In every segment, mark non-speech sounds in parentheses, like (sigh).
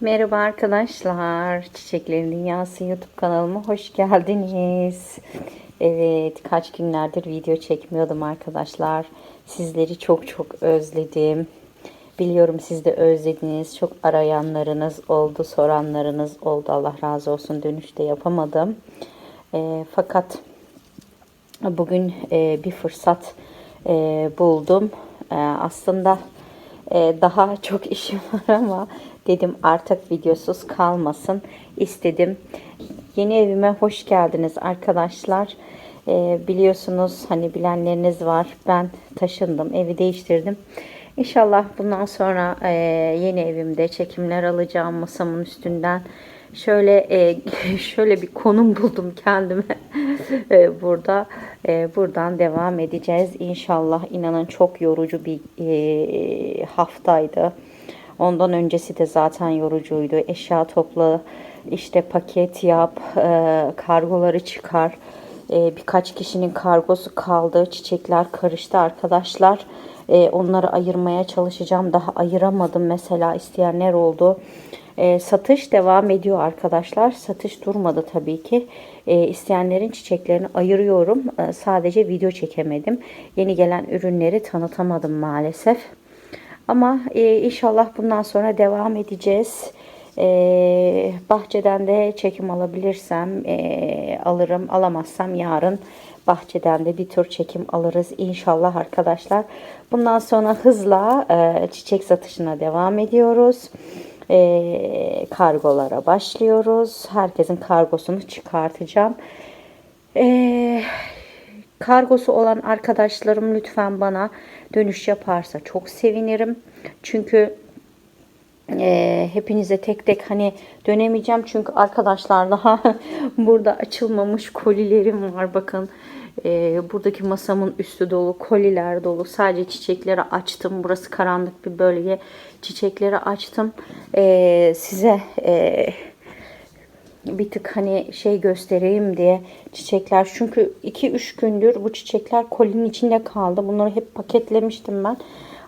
Merhaba arkadaşlar. Çiçeklerin Dünyası YouTube kanalıma hoş geldiniz. Evet, kaç günlerdir video çekmiyordum arkadaşlar. Sizleri çok çok özledim. Biliyorum siz de özlediniz. Çok arayanlarınız oldu, soranlarınız oldu. Allah razı olsun. Dönüşte yapamadım. E, fakat bugün e, bir fırsat e, buldum. E, aslında e, daha çok (laughs) işim var ama dedim artık videosuz kalmasın istedim. Yeni evime hoş geldiniz arkadaşlar. E, biliyorsunuz hani bilenleriniz var. Ben taşındım, evi değiştirdim. İnşallah bundan sonra e, yeni evimde çekimler alacağım masamın üstünden. Şöyle e, (laughs) şöyle bir konum buldum kendime (laughs) e, burada. E, buradan devam edeceğiz. İnşallah inanın çok yorucu bir e, haftaydı. Ondan öncesi de zaten yorucuydu. Eşya topla, işte paket yap, e, kargoları çıkar. E, birkaç kişinin kargosu kaldı. Çiçekler karıştı arkadaşlar. Onları ayırmaya çalışacağım. Daha ayıramadım mesela isteyenler oldu. E, satış devam ediyor arkadaşlar. Satış durmadı tabii ki. E, isteyenlerin çiçeklerini ayırıyorum. E, sadece video çekemedim. Yeni gelen ürünleri tanıtamadım maalesef. Ama e, inşallah bundan sonra devam edeceğiz. E, bahçeden de çekim alabilirsem e, alırım. Alamazsam yarın bahçeden de bir tur çekim alırız inşallah arkadaşlar. Bundan sonra hızla e, çiçek satışına devam ediyoruz. E, kargolara başlıyoruz. Herkesin kargosunu çıkartacağım. E, kargosu olan arkadaşlarım lütfen bana dönüş yaparsa çok sevinirim. Çünkü e, hepinize tek tek hani dönemeyeceğim çünkü arkadaşlar daha (laughs) burada açılmamış kolilerim var bakın e, buradaki masamın üstü dolu koliler dolu. Sadece çiçekleri açtım. Burası karanlık bir bölge. Çiçekleri açtım. E, size e, bir tık hani şey göstereyim diye çiçekler. Çünkü 2-3 gündür bu çiçekler kolinin içinde kaldı. Bunları hep paketlemiştim ben.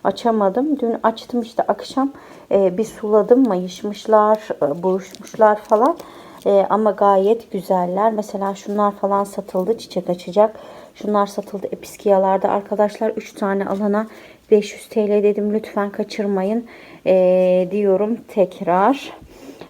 Açamadım. Dün açtım işte akşam. E, bir suladım. Mayışmışlar e, buruşmuşlar falan e, ama gayet güzeller. Mesela şunlar falan satıldı çiçek açacak. Şunlar satıldı episkiyalarda arkadaşlar 3 tane alana 500 TL dedim. Lütfen kaçırmayın e, diyorum tekrar.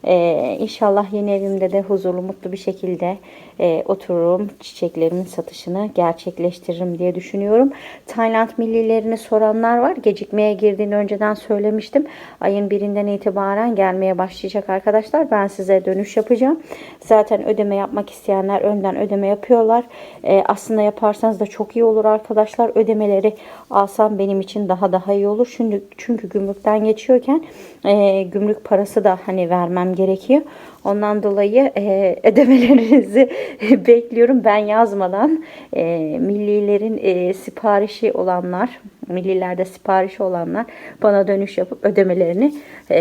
Ee, inşallah yeni evimde de huzurlu, mutlu bir şekilde e, otururum. Çiçeklerimin satışını gerçekleştiririm diye düşünüyorum. Tayland millilerini soranlar var. Gecikmeye girdiğini önceden söylemiştim. Ayın birinden itibaren gelmeye başlayacak arkadaşlar. Ben size dönüş yapacağım. Zaten ödeme yapmak isteyenler önden ödeme yapıyorlar. Ee, aslında yaparsanız da çok iyi olur arkadaşlar. Ödemeleri alsam benim için daha daha iyi olur. Çünkü, çünkü gümrükten geçiyorken e, gümrük parası da hani vermem gerekiyor. Ondan dolayı e, (laughs) ödemelerinizi (laughs) bekliyorum. Ben yazmadan e, millilerin e, siparişi olanlar, millilerde siparişi olanlar bana dönüş yapıp ödemelerini e,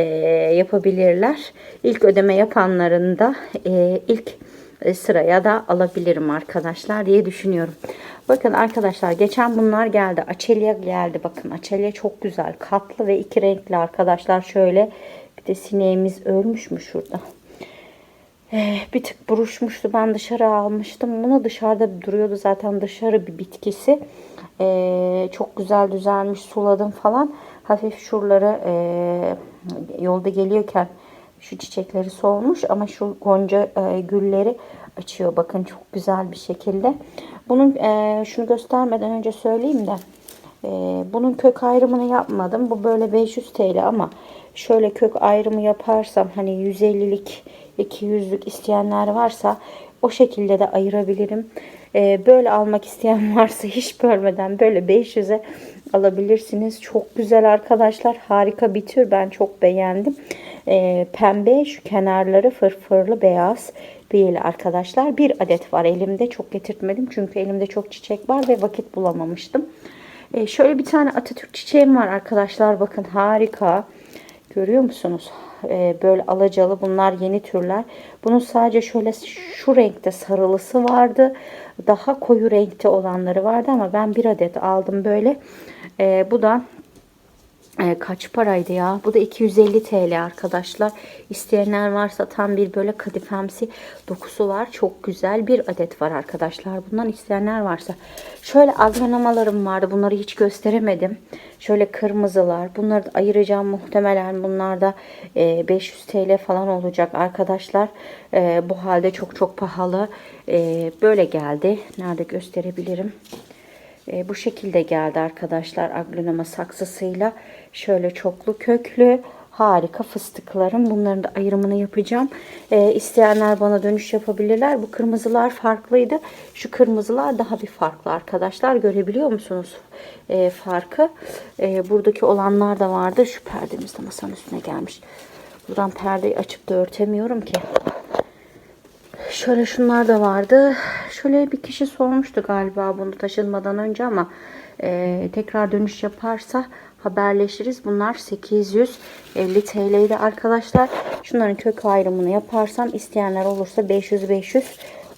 yapabilirler. İlk ödeme yapanların da e, ilk sıraya da alabilirim arkadaşlar diye düşünüyorum. Bakın arkadaşlar geçen bunlar geldi. Açelya geldi. Bakın açelya çok güzel. Katlı ve iki renkli arkadaşlar. Şöyle bir de sineğimiz ölmüş mü şurada? Ee, bir tık buruşmuştu. Ben dışarı almıştım. Bunu dışarıda duruyordu zaten dışarı bir bitkisi. Ee, çok güzel düzelmiş. Suladım falan. Hafif şuraları e, yolda geliyorken şu çiçekleri solmuş ama şu gonca e, gülleri açıyor. Bakın çok güzel bir şekilde. Bunun e, şunu göstermeden önce söyleyeyim de e, bunun kök ayrımını yapmadım. Bu böyle 500 TL ama şöyle kök ayrımı yaparsam hani 150'lik 200'lük isteyenler varsa o şekilde de ayırabilirim. E, böyle almak isteyen (laughs) varsa hiç bölmeden böyle 500'e alabilirsiniz. Çok güzel arkadaşlar. Harika bir tür. Ben çok beğendim. E, pembe şu kenarları fırfırlı beyaz bir arkadaşlar. Bir adet var elimde. Çok getirtmedim çünkü elimde çok çiçek var ve vakit bulamamıştım. E, şöyle bir tane Atatürk çiçeğim var arkadaşlar. Bakın harika. Görüyor musunuz? E, böyle alacalı bunlar yeni türler. Bunun sadece şöyle şu renkte sarılısı vardı. Daha koyu renkte olanları vardı ama ben bir adet aldım böyle. E, bu da e, kaç paraydı ya? Bu da 250 TL arkadaşlar. İsteyenler varsa tam bir böyle kadifemsi dokusu var. Çok güzel bir adet var arkadaşlar. Bundan isteyenler varsa. Şöyle agranamalarım vardı. Bunları hiç gösteremedim. Şöyle kırmızılar. Bunları da ayıracağım muhtemelen. Bunlar da e, 500 TL falan olacak arkadaşlar. E, bu halde çok çok pahalı. E, böyle geldi. Nerede gösterebilirim? E, bu şekilde geldi arkadaşlar agronoma saksısıyla. Şöyle çoklu köklü harika fıstıklarım. Bunların da ayrımını yapacağım. E, isteyenler bana dönüş yapabilirler. Bu kırmızılar farklıydı. Şu kırmızılar daha bir farklı arkadaşlar. Görebiliyor musunuz e, farkı? E, buradaki olanlar da vardı. Şu perdemiz de masanın üstüne gelmiş. Buradan perdeyi açıp da örtemiyorum ki. Şöyle şunlar da vardı. Şöyle bir kişi sormuştu galiba bunu taşınmadan önce ama e, tekrar dönüş yaparsa haberleşiriz. Bunlar 850 TL'ydi arkadaşlar. Şunların kök ayrımını yaparsam isteyenler olursa 500-500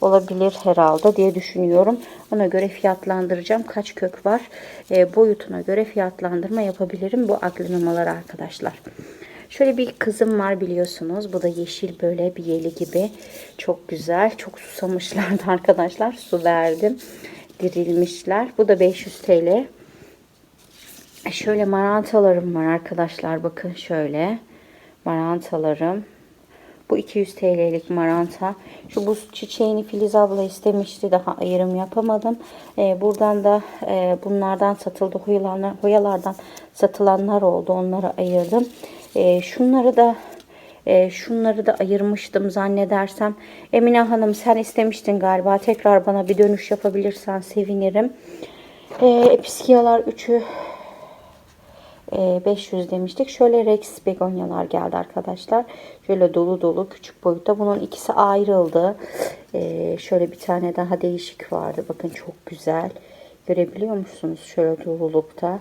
olabilir herhalde diye düşünüyorum. Ona göre fiyatlandıracağım. Kaç kök var? E, boyutuna göre fiyatlandırma yapabilirim bu aglomeralar arkadaşlar. Şöyle bir kızım var biliyorsunuz. Bu da yeşil böyle bir yeli gibi. Çok güzel. Çok susamışlardı (laughs) arkadaşlar. Su verdim. Dirilmişler. Bu da 500 TL. Şöyle marantalarım var arkadaşlar. Bakın şöyle. Marantalarım. Bu 200 TL'lik maranta. Şu buz çiçeğini Filiz abla istemişti. Daha ayrım yapamadım. Ee, buradan da e, bunlardan satıldı. Hoyalardan, hoyalardan satılanlar oldu. Onları ayırdım. E, şunları da e, şunları da ayırmıştım zannedersem. Emine Hanım sen istemiştin galiba. Tekrar bana bir dönüş yapabilirsen sevinirim. E, episkiyalar 3'ü 500 demiştik. Şöyle Rex begonyalar geldi arkadaşlar. Şöyle dolu dolu küçük boyutta. Bunun ikisi ayrıldı. Ee, şöyle bir tane daha değişik vardı. Bakın çok güzel. Görebiliyor musunuz? Şöyle dolulukta.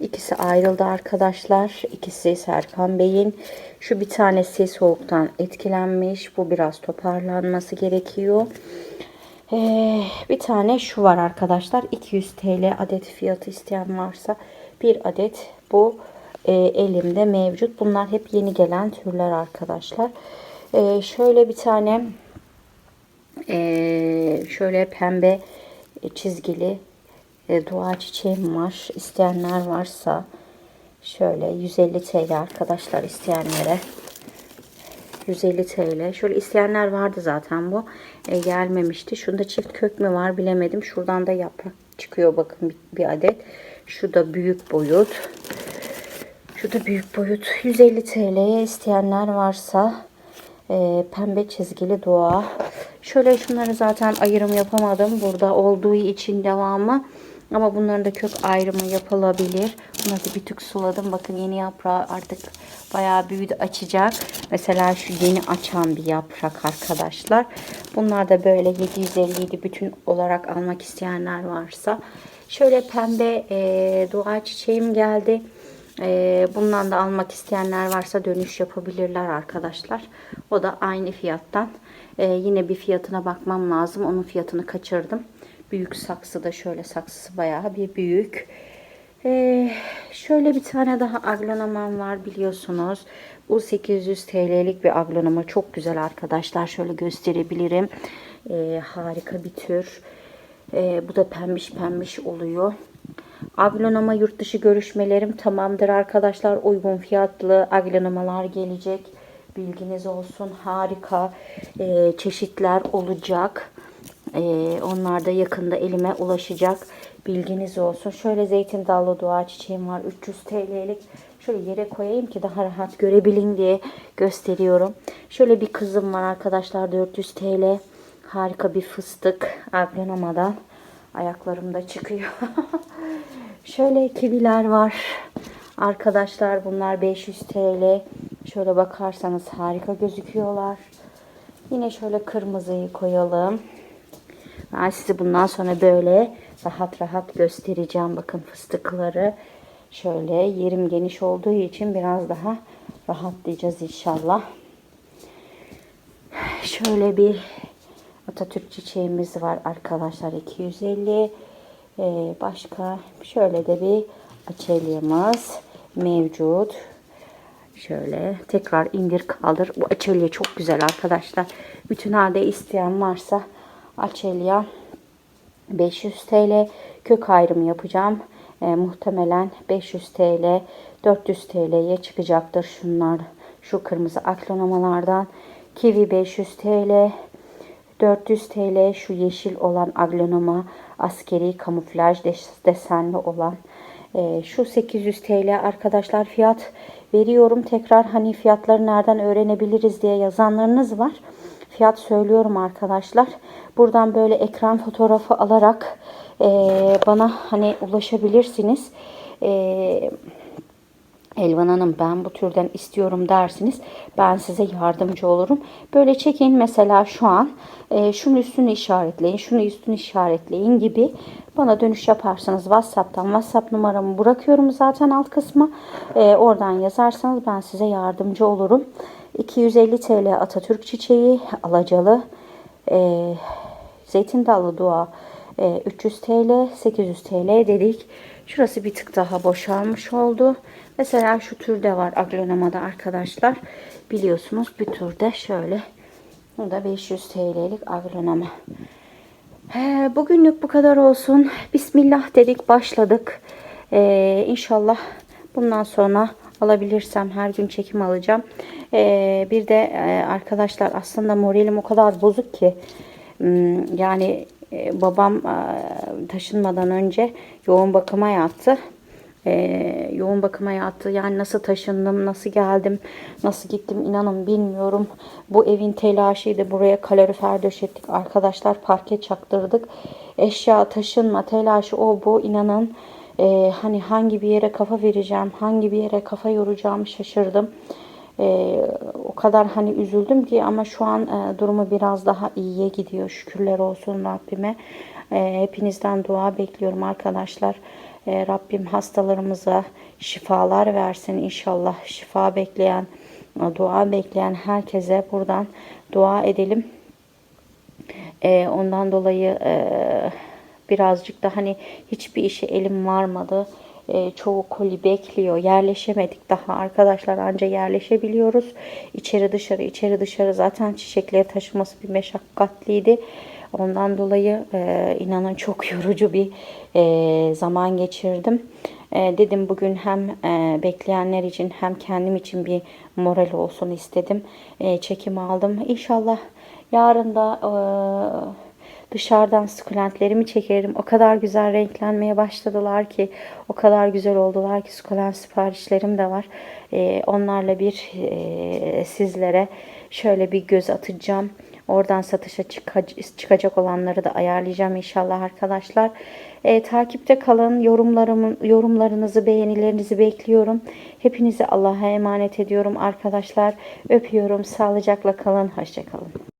İkisi ayrıldı arkadaşlar. İkisi Serkan Bey'in. Şu bir tanesi soğuktan etkilenmiş. Bu biraz toparlanması gerekiyor. Ee, bir tane şu var arkadaşlar. 200 TL adet fiyatı isteyen varsa bir adet bu e, elimde mevcut. Bunlar hep yeni gelen türler arkadaşlar. E, şöyle bir tane e, şöyle pembe çizgili e, dua çiçeğim var. İsteyenler varsa şöyle 150 TL arkadaşlar isteyenlere 150 TL. Şöyle isteyenler vardı zaten bu. E, gelmemişti. Şunda çift kök mü var bilemedim. Şuradan da yaprak çıkıyor bakın bir, bir adet. Şu da büyük boyut. Şu da büyük boyut. 150 TL'ye isteyenler varsa e, pembe çizgili dua. Şöyle şunları zaten ayrım yapamadım. Burada olduğu için devamı. Ama bunların da kök ayrımı yapılabilir. Bunları bir tık suladım. Bakın yeni yaprağı artık bayağı büyüdü açacak. Mesela şu yeni açan bir yaprak arkadaşlar. Bunlar da böyle 750 bütün olarak almak isteyenler varsa. Şöyle pembe e, dua çiçeğim geldi. E, bundan da almak isteyenler varsa dönüş yapabilirler arkadaşlar. O da aynı fiyattan. E, yine bir fiyatına bakmam lazım. Onun fiyatını kaçırdım. Büyük saksı da şöyle saksısı bayağı bir büyük. Ee, şöyle bir tane daha aglonomam var biliyorsunuz. Bu 800 TL'lik bir aglonoma. Çok güzel arkadaşlar. Şöyle gösterebilirim. Ee, harika bir tür. Ee, bu da pembiş pembiş oluyor. Aglonoma yurt dışı görüşmelerim tamamdır arkadaşlar. Uygun fiyatlı aglonomalar gelecek. Bilginiz olsun. Harika e, çeşitler olacak. E, onlar da yakında elime ulaşacak. Bilginiz olsun. Şöyle zeytin dallı dua çiçeğim var. 300 TL'lik. Şöyle yere koyayım ki daha rahat görebilin diye gösteriyorum. Şöyle bir kızım var arkadaşlar. 400 TL. Harika bir fıstık. Aglonoma'dan. Ayaklarımda çıkıyor. (laughs) Şöyle kiviler var. Arkadaşlar bunlar 500 TL. Şöyle bakarsanız harika gözüküyorlar. Yine şöyle kırmızıyı koyalım. Ben size bundan sonra böyle rahat rahat göstereceğim. Bakın fıstıkları. Şöyle yerim geniş olduğu için biraz daha rahatlayacağız inşallah. Şöyle bir Atatürk çiçeğimiz var arkadaşlar 250. Ee, başka şöyle de bir açelyamız mevcut. Şöyle tekrar indir kaldır. Bu açelya çok güzel arkadaşlar. Bütün halde isteyen varsa açelya 500 TL kök ayrımı yapacağım. E, muhtemelen 500 TL 400 TL'ye çıkacaktır şunlar. Şu kırmızı aklonamalardan. Kivi 500 TL 400 TL şu yeşil olan aglonoma askeri kamuflaj des- desenli olan e, şu 800 TL arkadaşlar fiyat veriyorum tekrar hani fiyatları nereden öğrenebiliriz diye yazanlarınız var fiyat söylüyorum arkadaşlar buradan böyle ekran fotoğrafı alarak e, bana hani ulaşabilirsiniz e, Elvan Hanım ben bu türden istiyorum dersiniz. Ben size yardımcı olurum. Böyle çekin mesela şu an e, şunun üstünü işaretleyin, şunu üstünü işaretleyin gibi bana dönüş yaparsanız WhatsApp'tan WhatsApp numaramı bırakıyorum zaten alt kısma. E, oradan yazarsanız ben size yardımcı olurum. 250 TL Atatürk çiçeği alacalı. E, zeytin dallı dua e, 300 TL, 800 TL dedik. Şurası bir tık daha boşalmış oldu. Mesela şu türde var aglonamada arkadaşlar. Biliyorsunuz bir türde şöyle. Bu da 500 TL'lik aglonama. He, bugünlük bu kadar olsun. Bismillah dedik başladık. Ee, inşallah bundan sonra alabilirsem her gün çekim alacağım. Ee, bir de e, arkadaşlar aslında moralim o kadar bozuk ki. Hmm, Yani e, babam e, taşınmadan önce yoğun bakıma yattı. E, yoğun bakıma yattı. Yani nasıl taşındım, nasıl geldim, nasıl gittim inanın bilmiyorum. Bu evin telaşıydı. Buraya kalorifer döşettik. Arkadaşlar parke çaktırdık. Eşya taşınma telaşı o bu inanın. E, hani hangi bir yere kafa vereceğim, hangi bir yere kafa yoracağımı şaşırdım. Ee, o kadar hani üzüldüm ki ama şu an e, durumu biraz daha iyiye gidiyor. Şükürler olsun Rabbime. Ee, hepinizden dua bekliyorum arkadaşlar. Ee, Rabbim hastalarımıza şifalar versin inşallah. Şifa bekleyen, dua bekleyen herkese buradan dua edelim. Ee, ondan dolayı e, birazcık da hani hiçbir işe elim varmadı. E, çoğu koli bekliyor. Yerleşemedik daha arkadaşlar anca yerleşebiliyoruz. İçeri dışarı içeri dışarı zaten çiçekleri taşıması bir meşakkatliydi. Ondan dolayı e, inanın çok (laughs) yorucu bir e, zaman geçirdim. E, dedim bugün hem e, bekleyenler için hem kendim için bir moral olsun istedim. E, çekim aldım. İnşallah yarın da e, dışarıdan sukulentlerimi çekerim. O kadar güzel renklenmeye başladılar ki, o kadar güzel oldular ki sukulent siparişlerim de var. Ee, onlarla bir e, sizlere şöyle bir göz atacağım. Oradan satışa çıka- çıkacak olanları da ayarlayacağım inşallah arkadaşlar. Ee, takipte kalın. Yorumlarımı, yorumlarınızı, beğenilerinizi bekliyorum. Hepinizi Allah'a emanet ediyorum arkadaşlar. Öpüyorum. Sağlıcakla kalın. Hoşçakalın.